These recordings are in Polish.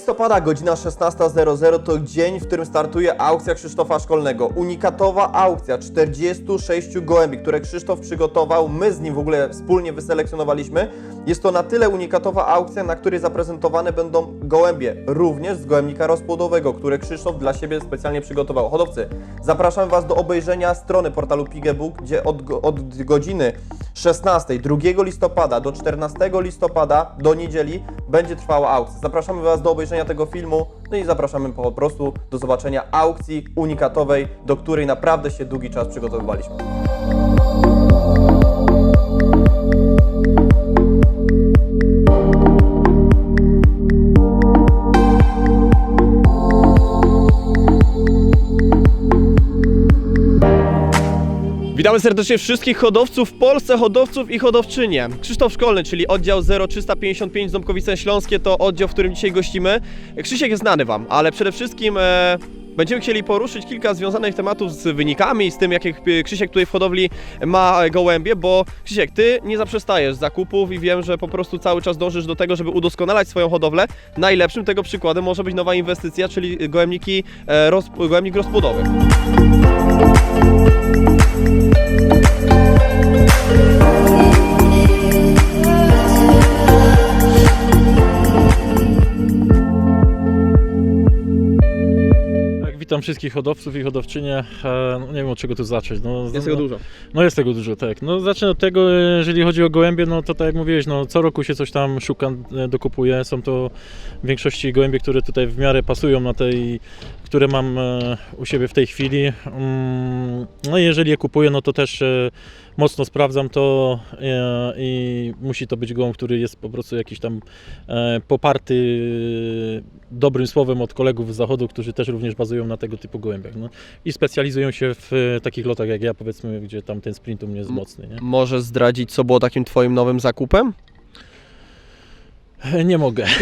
2 listopada, godzina 16.00 to dzień, w którym startuje aukcja Krzysztofa Szkolnego. Unikatowa aukcja 46 gołębi, które Krzysztof przygotował, my z nim w ogóle wspólnie wyselekcjonowaliśmy. Jest to na tyle unikatowa aukcja, na której zaprezentowane będą gołębie, również z gołębnika rozpłodowego, które Krzysztof dla siebie specjalnie przygotował. Hodowcy, zapraszam Was do obejrzenia strony portalu Pigebook, gdzie od, od godziny 16, 2 listopada do 14 listopada do niedzieli będzie trwała aukcja. Zapraszamy Was do obejrzenia tego filmu, no i zapraszamy po prostu do zobaczenia aukcji unikatowej, do której naprawdę się długi czas przygotowywaliśmy. Witamy serdecznie wszystkich hodowców w Polsce, hodowców i hodowczynie. Krzysztof Szkolny, czyli oddział 0355 Ząbkowice Śląskie to oddział, w którym dzisiaj gościmy. Krzysiek jest znany Wam, ale przede wszystkim e, będziemy chcieli poruszyć kilka związanych tematów z wynikami, z tym jak e, Krzysiek tutaj w hodowli ma gołębie, bo Krzysiek, Ty nie zaprzestajesz zakupów i wiem, że po prostu cały czas dążysz do tego, żeby udoskonalać swoją hodowlę. Najlepszym tego przykładem może być nowa inwestycja, czyli gołębniki, e, roz, gołębnik rozpłodowy. Witam wszystkich hodowców i hodowczynie. E, No, nie wiem od czego tu zacząć. No, Jest no, tego dużo. No jest tego dużo, tak. No zacznę od tego, jeżeli chodzi o gołębie, no to tak jak mówiłeś, no co roku się coś tam szuka, e, dokupuje. Są to w większości gołębie, które tutaj w miarę pasują na tej, które mam e, u siebie w tej chwili. Mm, No i jeżeli je kupuję, no to też mocno sprawdzam to e, i musi to być gołąb, który jest po prostu jakiś tam e, poparty dobrym słowem od kolegów z zachodu, którzy też również bazują na tego typu gołębiach. No. I specjalizują się w e, takich lotach jak ja, powiedzmy, gdzie tam ten sprint u mnie jest mocny. Nie? Możesz zdradzić, co było takim Twoim nowym zakupem? Nie mogę.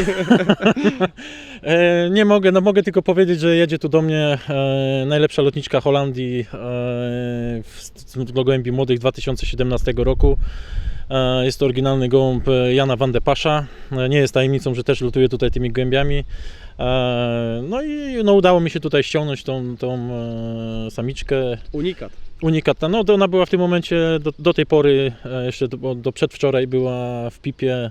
E, nie mogę, no mogę tylko powiedzieć, że jedzie tu do mnie e, najlepsza lotniczka Holandii e, w z gołębi młodych 2017 roku. Jest to oryginalny gołąb Jana van de Pascha. E, Nie jest tajemnicą, że też lutuje tutaj tymi gołębiami. E, No i no, udało mi się tutaj ściągnąć tą, tą samiczkę. Unikat. Unikata. No to ona była w tym momencie do, do tej pory, jeszcze do, do przedwczoraj była w pipie,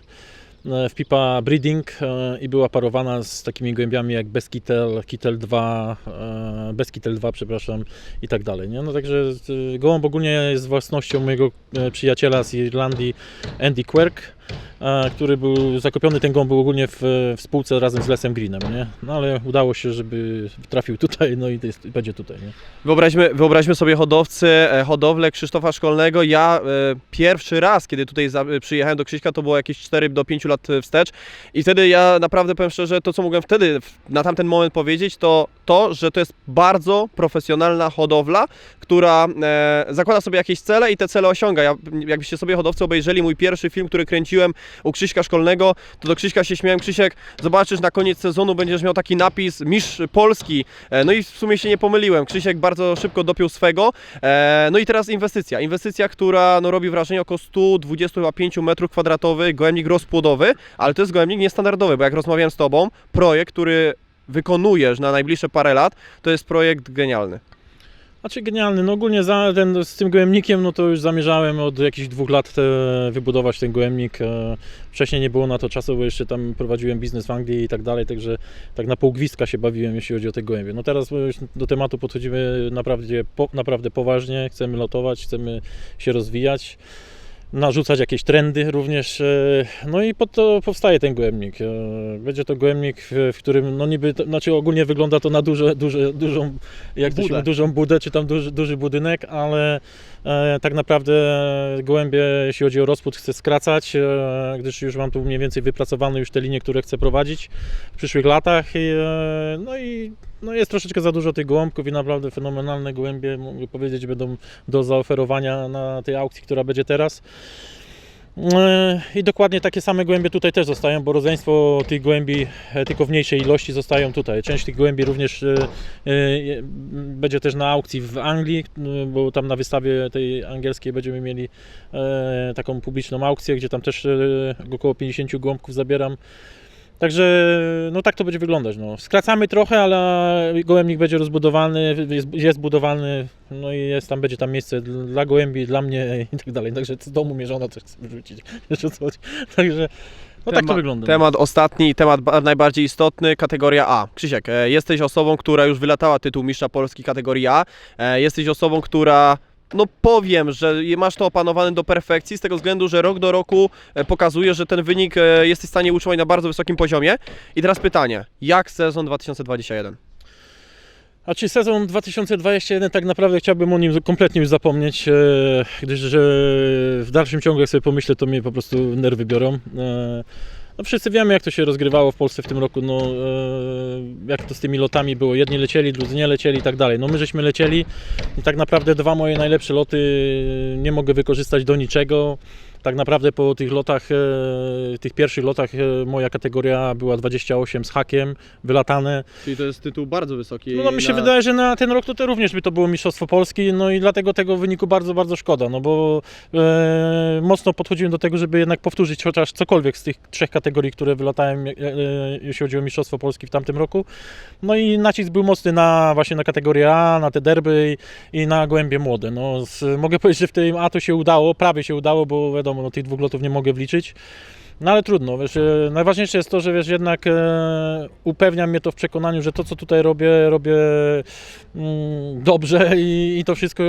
w pipa breeding e, i była parowana z takimi gołębiami jak Beskitel, Kitel 2, e, Beskitel 2, przepraszam i tak dalej. Nie? No także e, gołąb ogólnie jest własnością mojego e, przyjaciela z Irlandii, Andy Quirk, e, który był zakopiony, ten gołąb był ogólnie w, w spółce razem z Lesem Greenem, nie? No ale udało się, żeby trafił tutaj, no i jest, będzie tutaj, nie? Wyobraźmy, wyobraźmy sobie hodowcy, e, hodowlę Krzysztofa Szkolnego. Ja e, pierwszy raz, kiedy tutaj za, e, przyjechałem do Krzyśka, to było jakieś 4 do 5 lat e, wstecz i wtedy ja naprawdę powiem szczerze, to co mogłem wtedy na tamten moment powiedzieć, to to, że to jest bardzo profesjonalna hodowla, która e, zakłada sobie jakieś cele i te cele osiąga. Ja, jakbyście sobie hodowcy obejrzeli mój pierwszy film, który kręciłem u Krzyśka Szkolnego, to do Krzyśka się śmiałem, Krzysiek, zobaczysz na koniec sezonu będziesz miał taki napis Mistrz Polski. E, No i w sumie się nie pomyliłem. Krzysiek bardzo szybko dopiął swego. E, No i teraz inwestycja. Inwestycja, która no, robi wrażenie około 125 metrów kwadratowych, gołębnik rozpłodowy, ale to jest gołębnik niestandardowy, bo jak rozmawiałem z Tobą, projekt, który wykonujesz na najbliższe parę lat, to jest projekt genialny. Znaczy genialny, no ogólnie za ten, z tym gołębnikiem, no to już zamierzałem od jakichś dwóch lat e, wybudować ten gołębnik. E, wcześniej nie było na to czasu, bo jeszcze tam prowadziłem biznes w Anglii i tak dalej, także tak na pół gwizdka się bawiłem, jeśli chodzi o te gołębie. No teraz już do tematu podchodzimy naprawdę, po, naprawdę poważnie, chcemy lotować, chcemy się rozwijać. Narzucać jakieś trendy również. e, No i po to powstaje ten gołębnik. E, Będzie to gołębnik, w którym no niby, znaczy ogólnie wygląda to na duże, duże, dużą, jak to się dużą budę, czy tam duży, duży budynek, ale tak naprawdę gołębie, jeśli chodzi o rozpód, chcę skracać, e, gdyż już mam tu mniej więcej wypracowane już te linie, które chcę prowadzić w przyszłych latach. E, no i no jest troszeczkę za dużo tych gołąbków i naprawdę fenomenalne gołębie, mogę powiedzieć, będą do zaoferowania na tej aukcji, która będzie teraz. E, I dokładnie takie same gołębie tutaj też zostają, bo rodzeństwo tych gołębi e, tylko w mniejszej ilości zostają tutaj. Część tych gołębi również e, będzie też na aukcji w Anglii, bo tam na wystawie tej angielskiej będziemy mieli taką publiczną aukcję, gdzie tam też około 50 gołąbków zabieram. Także no tak to będzie wyglądać. No. Skracamy trochę, ale gołębnik będzie rozbudowany, jest, jest budowany, no i jest tam, będzie tam miejsce dla gołębi, dla mnie i tak dalej. Także z domu mnie żona też chce wyrzucić. Wiesz o co chodzi. Także no tak to wygląda. Temat ostatni, temat ba- najbardziej istotny, kategoria A. Krzysiek, e, jesteś osobą, która już wylatała tytuł mistrza Polski kategorii A. E, Jesteś osobą, która no powiem, że masz to opanowane do perfekcji z tego względu, że rok do roku e, pokazuje, że ten wynik jesteś w stanie utrzymać na bardzo wysokim poziomie. I teraz pytanie, jak sezon 2021? A czy sezon 2021 tak naprawdę chciałbym o nim kompletnie już zapomnieć, e, gdyż że w dalszym ciągu jak sobie pomyślę, to mnie po prostu nerwy biorą. E, No wszyscy wiemy jak to się rozgrywało w Polsce w tym roku, no, e, jak to z tymi lotami było. Jedni lecieli, drudzy nie lecieli i tak dalej. No my żeśmy lecieli i tak naprawdę dwa moje najlepsze loty nie mogę wykorzystać do niczego. Tak naprawdę po tych lotach, e, tych pierwszych lotach e, moja kategoria była 28 z hakiem, wylatane. Czyli to jest tytuł bardzo wysoki. No, no mi się wydaje, że na ten rok to, to również by to było Mistrzostwo Polski, no i dlatego tego wyniku bardzo, bardzo szkoda, no bo e, mocno podchodziłem do tego, żeby jednak powtórzyć chociaż cokolwiek z tych trzech kategorii, które wylatałem, e, e, jeśli chodzi o Mistrzostwo Polski w tamtym roku. No i nacisk był mocny na właśnie na kategorię A, na te derby i, i na gołębie młode. No, z, mogę powiedzieć, że w tym A to się udało, prawie się udało, bo wiadomo, no, tych dwóch lotów nie mogę wliczyć. No ale trudno, wiesz, e, najważniejsze jest to, że wiesz, jednak e, upewnia mnie to w przekonaniu, że to co tutaj robię, robię mm, dobrze i, i to wszystko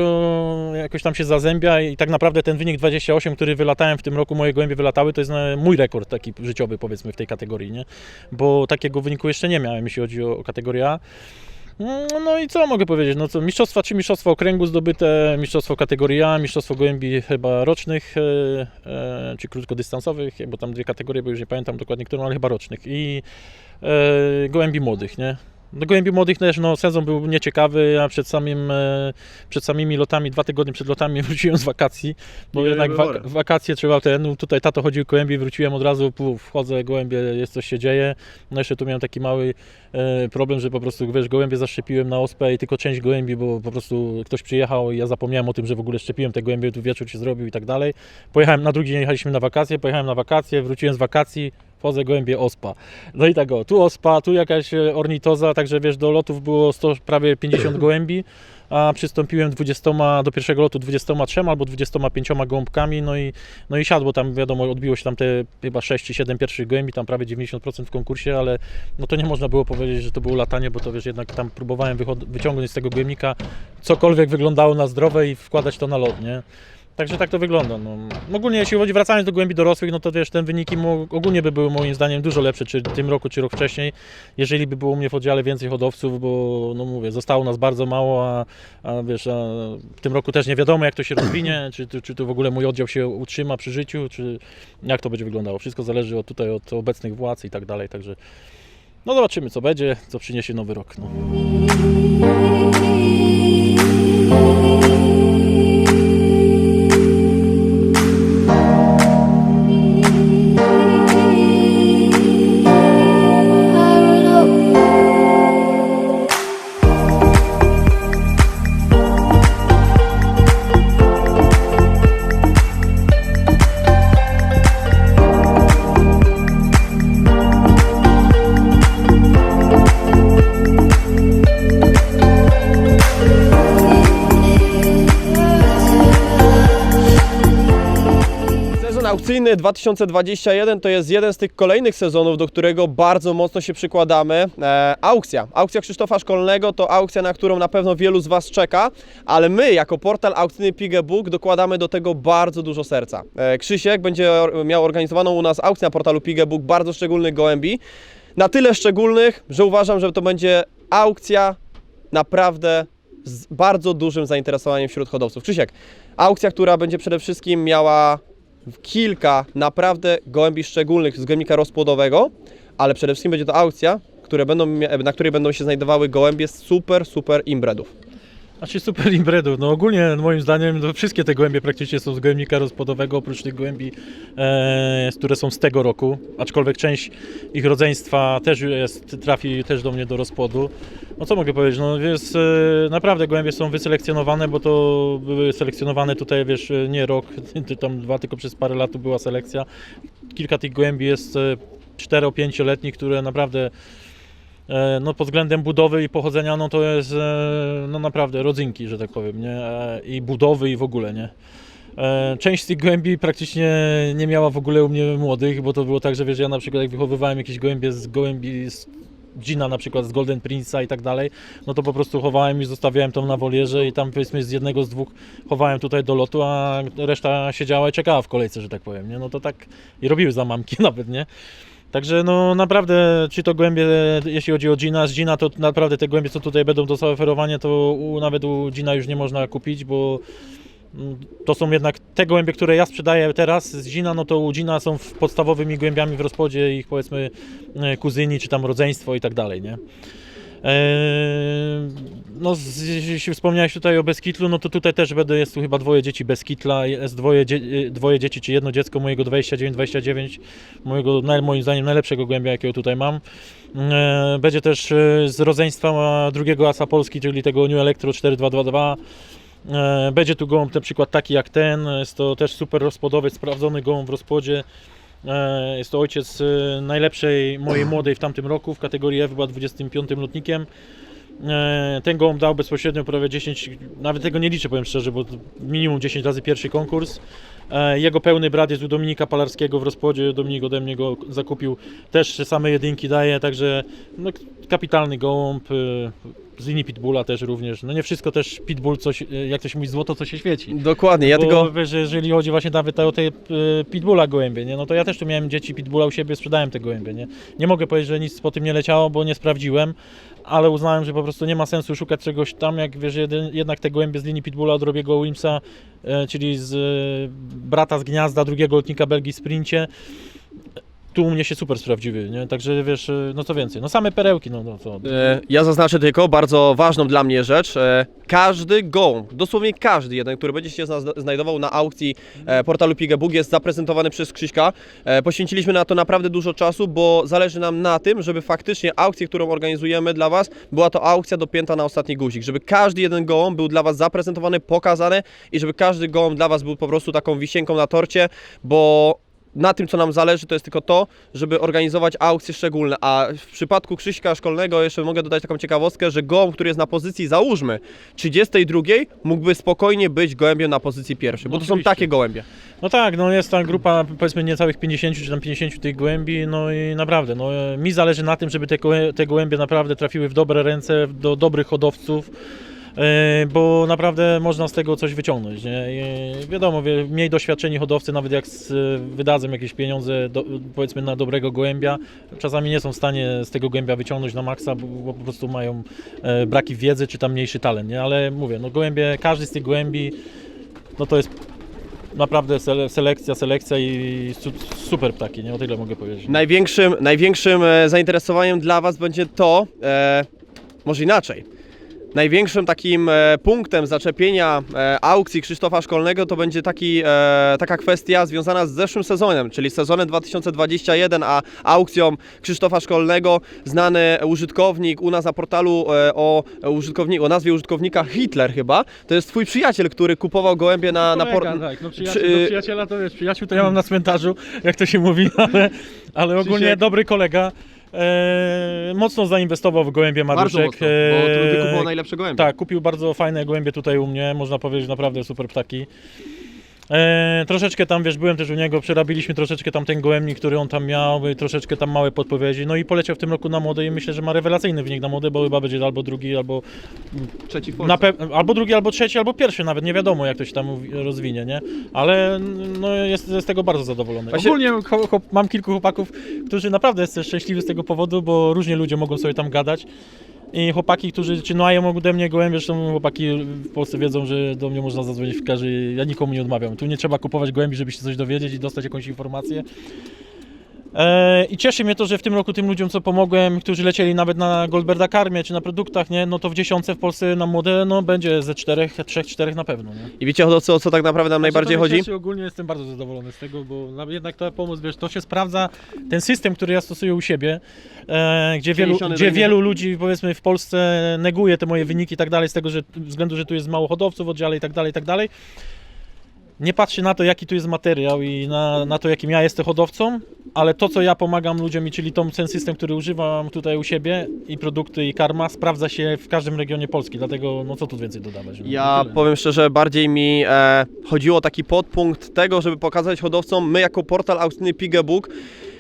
jakoś tam się zazębia i tak naprawdę ten wynik 28, który wylatałem w tym roku, moje gołębie wylatały, to jest e, mój rekord taki życiowy powiedzmy w tej kategorii, nie? Bo takiego wyniku jeszcze nie miałem, jeśli chodzi o, o kategorię A. No, no i co mogę powiedzieć? No co, mistrzostwa, czy mistrzostwa okręgu zdobyte, mistrzostwo kategorii A, mistrzostwo gołębi chyba rocznych, e, e, czy krótkodystansowych, bo tam dwie kategorie, bo już nie pamiętam dokładnie którą, ale chyba rocznych i e, gołębi młodych, nie? Do gołębi młodych też no, sezon był nieciekawy, a przed, samym, e, przed samymi lotami, dwa tygodnie przed lotami wróciłem z wakacji, bo I jednak wak- wakacje trzeba ten, no, tutaj tato chodził gołębi, wróciłem od razu, puf, wchodzę, gołębie, jest coś się dzieje, no jeszcze tu miałem taki mały e, problem, że po prostu, wiesz, gołębie zaszczepiłem na ospę i tylko część gołębi, bo po prostu ktoś przyjechał i ja zapomniałem o tym, że w ogóle szczepiłem te gołębie, tu wieczór się zrobił i tak dalej. Pojechałem, na drugi dzień jechaliśmy na wakacje, pojechałem na wakacje, wróciłem z wakacji, wchodzę gołębie ospa. No i tak o, tu ospa, tu jakaś e, ornitoza, także wiesz, do lotów było 100, prawie 50 gołębi, a przystąpiłem 20, do pierwszego lotu 23 albo 25 gołąbkami, no i, no i siadło tam, wiadomo, odbiło się tam te chyba 6 czy 7 pierwszych gołębi, tam prawie 90% w konkursie, ale no to nie można było powiedzieć, że to było latanie, bo to wiesz, jednak tam próbowałem wyciągnąć z tego gołębnika cokolwiek wyglądało na zdrowe i wkładać to na lot, nie? Także tak to wygląda. No. Ogólnie jeśli chodzi, wracając do głębi dorosłych, no to wiesz, ten wyniki ogólnie by były moim zdaniem dużo lepsze, czy tym roku, czy rok wcześniej, jeżeli by było u mnie w oddziale więcej hodowców, bo no mówię, zostało nas bardzo mało, a, a wiesz, a w tym roku też nie wiadomo jak to się rozwinie, czy, czy, czy to w ogóle mój oddział się utrzyma przy życiu, czy jak to będzie wyglądało. Wszystko zależy od tutaj od obecnych władz i tak dalej, także no zobaczymy co będzie, co przyniesie nowy rok. No. Aukcyjny 2021 to jest jeden z tych kolejnych sezonów, do którego bardzo mocno się przykładamy. E, aukcja. Aukcja Krzysztofa Szkolnego to aukcja, na którą na pewno wielu z Was czeka, ale my jako portal aukcyjny Pigebook dokładamy do tego bardzo dużo serca. E, Krzysiek będzie miał organizowaną u nas aukcję na portalu Pigebook bardzo szczególnych gołębi. Na tyle szczególnych, że uważam, że to będzie aukcja naprawdę z bardzo dużym zainteresowaniem wśród hodowców. Krzysiek, aukcja, która będzie przede wszystkim miała kilka naprawdę gołębi szczególnych z gołębnika rozpłodowego, ale przede wszystkim będzie to aukcja, które będą, na której będą się znajdowały gołębie super, super imbredów. Znaczy super imbredów. No ogólnie moim zdaniem no, wszystkie te gołębie praktycznie są z gołębnika rozpłodowego, oprócz tych gołębi, e, które są z tego roku, aczkolwiek część ich rodzeństwa też jest, trafi też do mnie do rozpłodu. No co mogę powiedzieć, no jest, e, naprawdę gołębie są wyselekcjonowane, bo to były selekcjonowane tutaj, wiesz, nie rok, tam dwa, tylko przez parę lat była selekcja. Kilka tych gołębi jest e, 4-5-letnich, które naprawdę no, pod względem budowy i pochodzenia, no to jest e, no, naprawdę rodzynki, że tak powiem, nie? E, I budowy i w ogóle, nie? E, Część z tych gołębi praktycznie nie miała w ogóle u mnie młodych, bo to było tak, że wiesz, ja na przykład jak wychowywałem jakieś gołębie z gołębi z Gina na przykład z Golden Prince'a i tak dalej, no to po prostu chowałem i zostawiałem tą na wolierze i tam powiedzmy z jednego z dwóch chowałem tutaj do lotu, a reszta siedziała i czekała w kolejce, że tak powiem, nie? No to tak i robiły za mamki nawet, nie? Także no naprawdę, czy to głębie, jeśli chodzi o Gina, z Gina to naprawdę te głębie, co tutaj będą do zaoferowania, to u, nawet u Gina już nie można kupić, bo mm, to są jednak te gołębie, które ja sprzedaję teraz z Gina, no to u Gina są podstawowymi gołębiami w rozpodzie ich powiedzmy e, kuzyni, czy tam rodzeństwo i tak dalej, nie? Eee, No, jeśli wspomniałeś tutaj o Beskitlu, no to tutaj też będę, jest tu chyba dwoje dzieci Beskitla, jest dwoje, y, dwoje dzieci, czy jedno dziecko mojego 29-29, mojego, moim zdaniem najlepszego głębia, jakiego tutaj mam. Eee, Będzie też e, z rodzeństwa drugiego asa Polski, czyli tego New Electro 4222. E, Będzie tu gołąb na przykład taki jak ten, jest to też super rozpłodowy, sprawdzony gołąb w rozpłodzie. E, Jest to ojciec e, najlepszej mojej młodej w tamtym roku w kategorii F, była 25 lotnikiem. E, Ten gołąb dał bezpośrednio prawie 10, nawet tego nie liczę powiem szczerze, bo minimum 10 razy pierwszy konkurs. Jego pełny brat jest u Dominika Palarskiego w rozpłodzie, Dominik ode mnie go zakupił, też same jedynki daje, także no, kapitalny gołąb. Z linii Pitbulla też również. No nie wszystko też Pitbull, coś, jak to się mówi, złoto co się świeci. Dokładnie, ja Bo tylko... wiesz, że jeżeli chodzi właśnie nawet o te e, pitbulla gołębie, nie? no to ja też tu miałem dzieci pitbulla u siebie, sprzedałem te gołębie. Nie? nie mogę powiedzieć, że nic po tym nie leciało, bo nie sprawdziłem, ale uznałem, że po prostu nie ma sensu szukać czegoś tam, jak wiesz, jeden, jednak te gołębie z linii pitbulla od Robiego Williamsa, e, czyli z e, brata z gniazda drugiego lotnika Belgii w sprincie, tu u mnie się super sprawdziły, nie? Także wiesz, e, no co więcej, no same perełki, no, no co. E, Ja zaznaczę tylko bardzo ważną dla mnie rzecz. E, Każdy gołąb, dosłownie każdy jeden, który będzie się zna- znajdował na aukcji e, portalu Pigebook jest zaprezentowany przez Krzyśka. E, Poświęciliśmy na to naprawdę dużo czasu, bo zależy nam na tym, żeby faktycznie aukcję, którą organizujemy dla Was, była to aukcja dopięta na ostatni guzik. Żeby każdy jeden gołąb był dla Was zaprezentowany, pokazany i żeby każdy gołąb dla Was był po prostu taką wisienką na torcie, bo na tym, co nam zależy, to jest tylko to, żeby organizować aukcje szczególne. A w przypadku Krzyśka Szkolnego jeszcze mogę dodać taką ciekawostkę, że gołąb, który jest na pozycji, załóżmy, 32, mógłby spokojnie być gołębiem na pozycji pierwszej, bo No to są oczywiście. takie gołębie. No tak, no jest ta grupa powiedzmy niecałych 50 czy tam 50 tych gołębi, no i naprawdę, no e, mi zależy na tym, żeby te, te gołębie naprawdę trafiły w dobre ręce, do dobrych hodowców, bo naprawdę można z tego coś wyciągnąć, nie? I wiadomo, mniej doświadczeni hodowcy, nawet jak wydadzą jakieś pieniądze do, powiedzmy na dobrego gołębia, czasami nie są w stanie z tego gołębia wyciągnąć na maksa, bo, bo po prostu mają e, braki wiedzy czy tam mniejszy talent, nie? Ale mówię, no gołębie, każdy z tych gołębi, no to jest naprawdę sele- selekcja, selekcja i su super ptaki, nie? O tyle mogę powiedzieć. Największym, największym e, zainteresowaniem dla Was będzie to, e, może inaczej. Największym takim e, punktem zaczepienia e, aukcji Krzysztofa Szkolnego to będzie taki, e, taka kwestia związana z zeszłym sezonem, czyli sezonem 2021, a aukcją Krzysztofa Szkolnego znany użytkownik u nas na portalu o, użytkowni- o nazwie użytkownika Hitler chyba, to jest Twój przyjaciel, który kupował gołębie na, na Kolega, por- tak, no przyjaciel, przy- no przyjaciela to wiesz, przyjaciół to ja mam na cmentarzu, jak to się mówi, ale, ale ogólnie Krzysiek. dobry kolega. E, mocno zainwestował w gołębie Bardzo Maruszek. mocno, bo to e, wykupował najlepsze gołębie. Tak, kupił bardzo fajne gołębie tutaj u mnie, można powiedzieć naprawdę super ptaki. E, troszeczkę tam, wiesz, byłem też u niego, przerabiliśmy troszeczkę tam ten gołębnik, który on tam miał, i troszeczkę tam małe podpowiedzi, no i poleciał w tym roku na młode i myślę, że ma rewelacyjny wynik na młode, bo chyba będzie albo drugi, albo Trzeci na pe- albo drugi, albo trzeci, albo pierwszy, nawet nie wiadomo jak to się tam uwi- rozwinie, nie? Ale no, jest z tego bardzo zadowolony. Właśnie- Ogólnie cho- mam kilku chłopaków, którzy naprawdę są szczęśliwi z tego powodu, bo różnie ludzie mogą sobie tam gadać. I chłopaki, którzy czynają ode mnie gołębie, zresztą chłopaki w Polsce wiedzą, że do mnie można zadzwonić w każdej, ja nikomu nie odmawiam. Tu nie trzeba kupować gołębi, żeby się coś dowiedzieć i dostać jakąś informację. E, I cieszy mnie to, że w tym roku tym ludziom, co pomogłem, którzy lecieli nawet na Goldberda Karmie czy na produktach, nie, no to w dziesiątce w Polsce na młode, no będzie ze czterech, trzech, czterech na pewno, nie? I wiecie hodowcy, o co tak naprawdę nam najbardziej Znaczy, to mnie chodzi? Cieszy, ogólnie jestem bardzo zadowolony z tego, bo na- jednak ta pomoc, wiesz, to się sprawdza, ten system, który ja stosuję u siebie, e, gdzie, wielu, gdzie wielu ludzi, powiedzmy, w Polsce neguje te moje wyniki i tak dalej, z tego, że względu, że tu jest mało hodowców w oddziale i tak dalej, i tak dalej. Nie patrzy na to, jaki tu jest materiał i na, na to, jakim ja jestem hodowcą, ale to, co ja pomagam ludziom, i czyli tą, ten system, który używam tutaj u siebie i produkty i karma, sprawdza się w każdym regionie Polski, dlatego no co tu więcej dodawać? No, Ja tyle. powiem szczerze, bardziej mi e, chodziło o taki podpunkt tego, żeby pokazać hodowcom, my jako portal aukcyjny Pigebook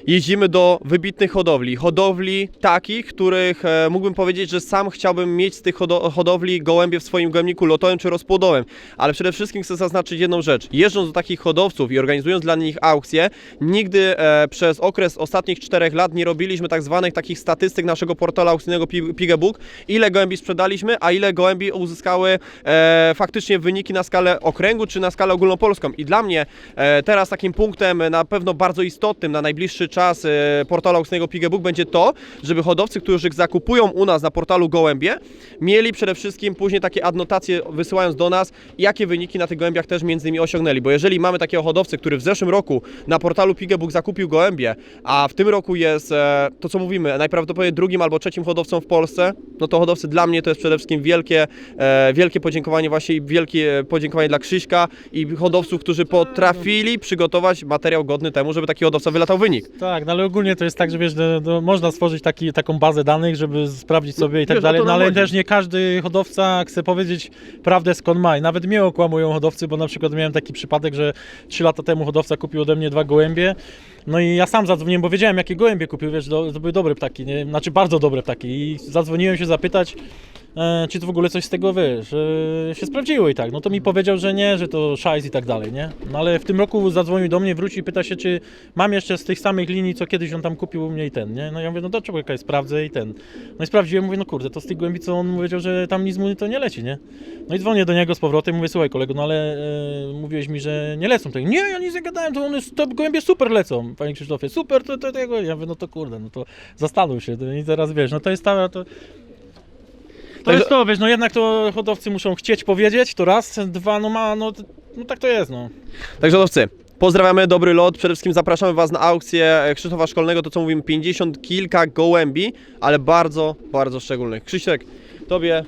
jeździmy do wybitnych hodowli. Hodowli takich, których e, mógłbym powiedzieć, że sam chciałbym mieć z tych hodo- hodowli gołębie w swoim gołębniku lotowym czy rozpłodowym. Ale przede wszystkim chcę zaznaczyć jedną rzecz. Jeżdżąc do takich hodowców i organizując dla nich aukcje, nigdy e, przez okres ostatnich czterech lat nie robiliśmy tak zwanych takich statystyk naszego portala aukcyjnego Pi- Pigebook, ile gołębi sprzedaliśmy, a ile gołębi uzyskały e, faktycznie wyniki na skalę okręgu czy na skalę ogólnopolską. I dla mnie teraz takim punktem na pewno bardzo istotnym na najbliższy czas e, portalu aukcyjnego Pigebook będzie to, żeby hodowcy, którzy zakupują u nas na portalu gołębie, mieli przede wszystkim później takie adnotacje wysyłając do nas, jakie wyniki na tych gołębiach też między innymi osiągnęli. Bo jeżeli mamy takiego hodowcę, który w zeszłym roku na portalu Pigebook zakupił gołębie, a w tym roku jest e, to, co mówimy, najprawdopodobniej drugim albo trzecim hodowcą w Polsce, no to hodowcy dla mnie to jest przede wszystkim wielkie, e, wielkie podziękowanie właśnie i wielkie podziękowanie dla Krzyśka i hodowców, którzy potrafili przygotować materiał godny temu, żeby taki hodowca wylatał wynik. Tak, no ale ogólnie to jest tak, że wiesz, no, no, można stworzyć taki, taką bazę danych, żeby sprawdzić sobie i tak Wiesz, o dalej, to no nam ale chodzi. też nie każdy hodowca chce powiedzieć prawdę skąd ma. I nawet mnie okłamują hodowcy, bo na przykład miałem taki przypadek, że 3 lata temu hodowca kupił ode mnie dwa gołębie, no i ja sam zadzwoniłem, bo wiedziałem jakie gołębie kupił, wiesz, to, to były dobre ptaki, nie? znaczy bardzo dobre ptaki i zadzwoniłem się zapytać, e, czy to w ogóle coś z tego wiesz, e, się sprawdziło i tak. No to mi powiedział, że nie, że to szajs i tak dalej, nie? No ale w tym roku zadzwonił do mnie, wrócił i pyta się, czy mam jeszcze z tych samych linii, co kiedyś on tam kupił u mnie i ten, nie? No ja mówię, no do człowieka sprawdzę i ten. No i sprawdziłem, mówię, no kurde, to z tych głębi, co on powiedział, że tam nic mu to nie leci, nie? No i dzwonię do niego z powrotem, mówię, słuchaj kolego, no ale e, mówiłeś mi, że nie lecą. To, nie, ja nic nie gadałem, to one, te gołębie super lecą, panie Krzysztofie, super, to, to tego. Ja mówię, no to kurde, no to zastanów się, to i teraz wiesz, no to jest ta, to... To jest to, wiesz, no jednak to hodowcy muszą chcieć powiedzieć, to raz, dwa, no ma, no, no tak to jest, no. Także hodowcy, pozdrawiamy, dobry lot. Przede wszystkim zapraszamy Was na aukcję Krzysztofa Szkolnego, to co mówimy, 50 kilka gołębi, ale bardzo, bardzo szczególnych. Krzysiek, Tobie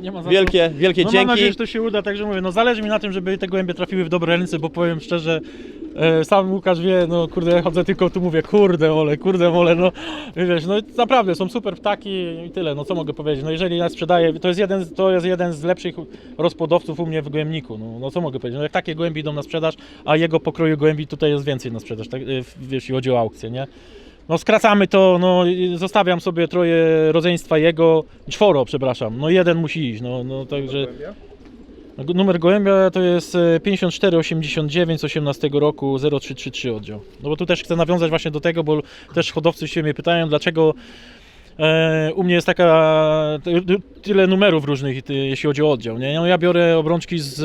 Nie ma za wielkie, wielkie No mam dzięki. nadzieję, że to się uda, także mówię, no zależy mi na tym, żeby te gołębie trafiły w dobre ręce, bo powiem szczerze, e, sam Łukasz wie, no kurde, ja chodzę tylko tu mówię, kurde ole, kurde ole, no wiesz, no naprawdę, są super ptaki i tyle, no co mogę powiedzieć, no jeżeli ja sprzedaję, to jest jeden, to jest jeden z lepszych rozpłodowców u mnie w gołębniku, no, no co mogę powiedzieć, no jak takie gołębi idą na sprzedaż, a jego pokroju gołębi tutaj jest więcej na sprzedaż, tak, e, w- jeśli chodzi o aukcję, nie? No skracamy to, no zostawiam sobie troje rodzeństwa jego, czworo, przepraszam, no jeden musi iść, no, no także... No, Numer gołębia to jest e, 5489 z 18 roku 0333 oddział. No bo tu też chcę nawiązać właśnie do tego, bo też hodowcy się mnie pytają, dlaczego e, u mnie jest taka ty- tyle numerów różnych, jeśli chodzi o oddział. Nie? No, ja biorę obrączki z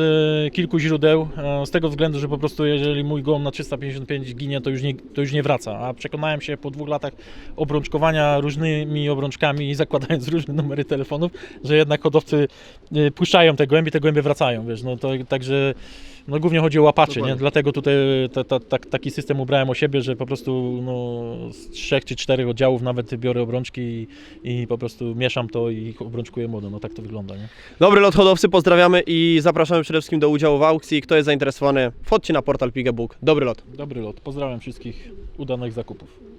e, kilku źródeł, e, z tego względu, że po prostu jeżeli mój gołąb na 355 ginie, to już, nie, to już nie wraca. A przekonałem się po dwóch latach obrączkowania różnymi obrączkami i zakładając różne numery telefonów, że jednak hodowcy puszczają te gołębie, te gołębie wracają, wiesz, no to także no głównie chodzi o łapaczy, nie? Dlatego tutaj ta, ta, ta, taki system ubrałem o siebie, że po prostu no, z trzech czy czterech oddziałów nawet biorę obrączki i, i po prostu mieszam to i obrączkuję młodo, no tak to wygląda, nie? Dobry lot hodowcy, pozdrawiamy i zapraszamy przede wszystkim do udziału w aukcji. Kto jest zainteresowany, wchodźcie na portal Pigebook. Dobry lot. Dobry lot, pozdrawiam wszystkich, udanych zakupów.